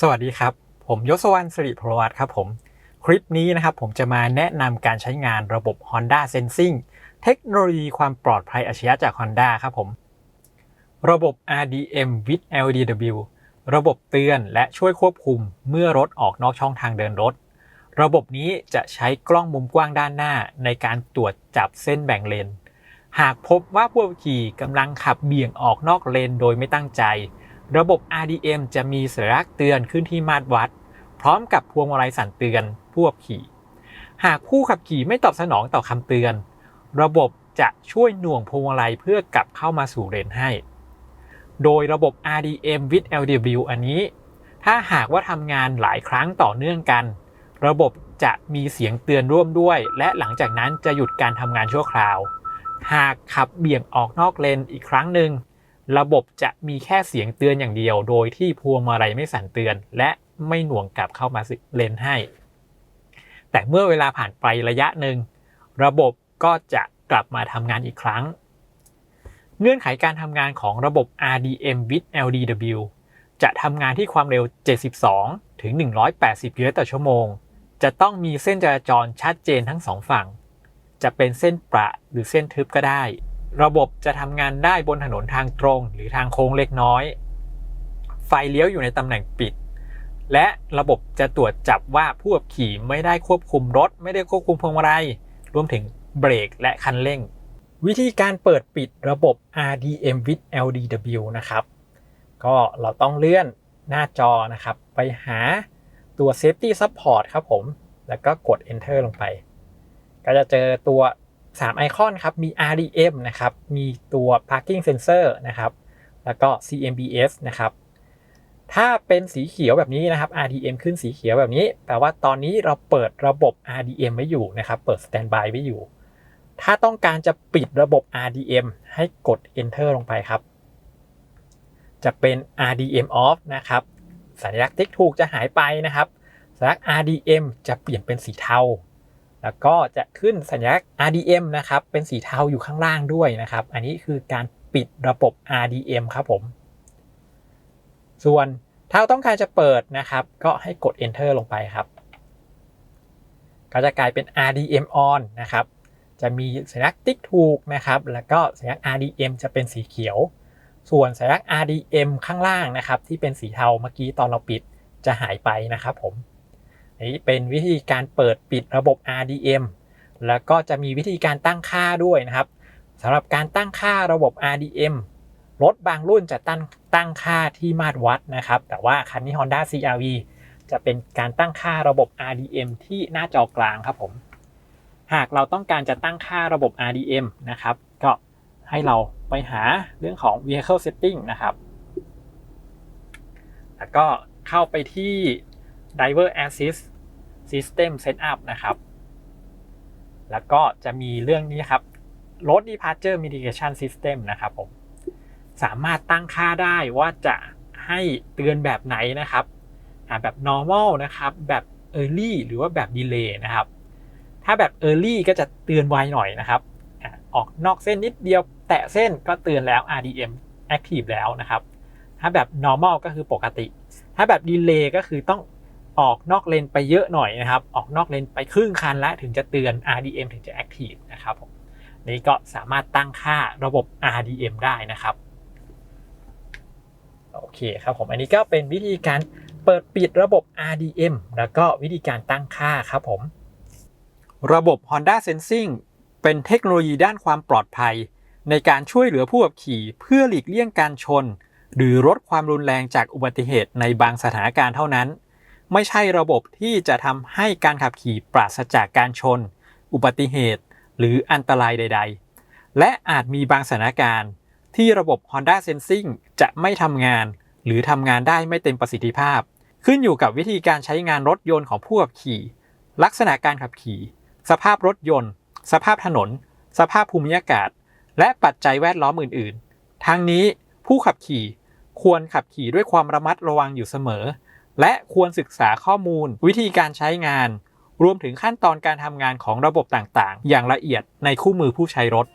สวัสดีครับ ผมยศวรรณสิริพลวัตครับผม คลิปนี้นะครับผมจะมาแนะนำการใช้งานระบบ Honda Sensing เทคโนโลยีความปลอดภัยอัจฉริยะจาก Honda ครับผม ระบบ RDM with LDW ระบบเตือนและช่วยควบคุมเมื่อรถออกนอกช่องทางเดินรถ ระบบนี้จะใช้กล้องมุมกว้างด้านหน้าในการตรวจจับเส้นแบ่งเลน หากพบว่าผู้ขับขี่กำลังขับเบี่ยงออกนอกเลนโดยไม่ตั้งใจ ระบบ RDM จะมีสัญลักษณ์เตือนขึ้นที่มาตรวัด พร้อมกับพวงมาลัยสั่นเตือนผู้ขับขี่ หากผู้ขับขี่ไม่ตอบสนองต่อคำเตือน ระบบจะช่วยหน่วงพวงมาลัยเพื่อกลับเข้ามาสู่เลนให้ โดยระบบ RDM with LDW อันนี้ ถ้าหากว่าทำงานหลายครั้งต่อเนื่องกัน ระบบจะมีเสียงเตือนร่วมด้วย และหลังจากนั้นจะหยุดการทำงานชั่วคราว หากขับเบี่ยงออกนอกเลนอีกครั้งหนึ่ง ระบบจะมีแค่เสียงเตือนอย่างเดียว โดยที่พวงมาลัยไม่สั่นเตือน และไม่หน่วงกลับเข้ามาเลนให้ แต่เมื่อเวลาผ่านไประยะหนึ่ง ระบบก็จะกลับมาทำงานอีกครั้ง เงื่อนไขการทำงานของระบบ RDM with LDW จะทำงานที่ความเร็ว 72 ถึง 180กิโลเมตรต่อชั่วโมง จะต้องมีเส้นจราจรชัดเจนทั้งสองฝั่ง จะเป็นเส้นประหรือเส้นทึบก็ได้ ระบบจะทำงานได้บนถนนทางตรงหรือทางโค้งเล็กน้อย ไฟเลี้ยวอยู่ในตำแหน่งปิด และระบบจะตรวจจับว่าผู้ขับขี่ไม่ได้ควบคุมรถ ไม่ได้ควบคุมพวงมาลัยรวมถึงเบรกและคันเร่ง วิธีการเปิดปิดระบบ RDM with LDW นะครับ ก็เราต้องเลื่อนหน้าจอนะครับ ไปหาตัว Safety Support ครับผม แล้วก็กด Enter ลงไป ก็จะเจอตัว 3 ไอคอนครับ มี RDM นะครับ มีตัว Parking Sensor นะครับ แล้วก็ CMBS นะครับ ถ้าเป็นสีเขียวแบบนี้นะครับ RDM ขึ้นสีเขียวแบบนี้ แปลว่าตอนนี้เราเปิดระบบ RDM ไว้อยู่นะครับ เปิด Standby ไว้อยู่ ถ้าต้องการจะปิดระบบ RDM ให้กด Enter ลงไปครับ จะเป็น RDM off นะครับ สัญลักษณ์ติ๊กถูกจะหายไปนะครับ สัญลักษณ์ RDM จะเปลี่ยนเป็นสีเทา แล้วก็จะขึ้นสัญลักษณ์ RDM นะครับ เป็นสีเทาอยู่ข้างล่างด้วยนะครับ อันนี้คือการปิดระบบ RDM ครับผม ส่วนถ้าต้องการจะเปิดนะครับ ก็ให้กด Enter ลงไปครับ ก็จะกลายเป็น RDM on นะครับ จะมีสัญลักษณ์ติ๊กถูกนะครับ แล้วก็สัญลักษณ์ RDM จะเป็นสีเขียว ส่วนสัญลักษณ์ RDM ข้างล่างนะครับ ที่เป็นสีเทาเมื่อกี้ตอนเราปิดจะหายไปนะครับผม นี้เป็นวิธีการเปิดปิดระบบ RDM แล้วก็จะมีวิธีการตั้งค่าด้วยนะครับสำหรับการตั้งค่าระบบ RDM รถบางรุ่นจะตั้งตั้งค่าที่มาตรวัดนะครับ แต่ว่าคันนี้ Honda CRV จะเป็นการตั้งค่าระบบ RDM ที่หน้าจอกลางครับผม หากเราต้องการจะตั้งค่าระบบ RDM นะครับ ก็ให้เราไปหาเรื่องของ vehicle setting นะครับ แล้วก็เข้าไปที่ driver assist system setup นะครับ แล้วก็จะมีเรื่องนี้ครับ road departure mitigation system นะครับผม สามารถตั้งค่าได้ว่าจะให้เตือนแบบไหนนะครับ แบบ normal นะครับ แบบ early หรือว่าแบบ delay นะครับ ถ้าแบบ early ก็จะเตือนไวหน่อยนะครับ ออกนอกเส้นนิดเดียว แตะเส้นก็เตือนแล้ว RDM active แล้วนะครับ ถ้าแบบ normal ก็คือปกติ ถ้าแบบ delay ก็คือต้อง ออกนอกเลนไปเยอะหน่อยนะครับ ออกนอกเลนไปครึ่งคันแล้วถึงจะเตือน RDM ถึงจะ active นะครับผมนี่ก็สามารถตั้งค่าระบบ RDM ได้นะครับ โอเคครับผม อันนี้ก็เป็นวิธีการเปิดปิดระบบ RDM แล้วก็วิธีการตั้งค่าครับผม ระบบ Honda Sensing เป็นเทคโนโลยีด้านความปลอดภัย ในการช่วยเหลือผู้ขับขี่เพื่อหลีกเลี่ยงการชน หรือลดความรุนแรงจากอุบัติเหตุในบางสถานการณ์เท่านั้น ไม่ใช่ระบบที่จะทำให้การขับขี่ปราศจากการชน อุบัติเหตุ หรืออันตรายใด ๆ และอาจมีบางสถานการณ์ ที่ระบบ Honda Sensing จะไม่ทำงาน หรือทำงานได้ไม่เต็มประสิทธิภาพ ขึ้นอยู่กับวิธีการใช้งานรถยนต์ของผู้ขับขี่ ลักษณะการขับขี่ สภาพรถยนต์ สภาพถนน สภาพภูมิอากาศ และปัจจัยแวดล้อมอื่น ๆ ทั้งนี้ผู้ขับขี่ควรขับขี่ด้วยความระมัดระวังอยู่เสมอ และควรศึกษาข้อมูล วิธีการใช้งาน รวมถึงขั้นตอนการทำงานของระบบต่างๆ อย่างละเอียดในคู่มือผู้ใช้รถ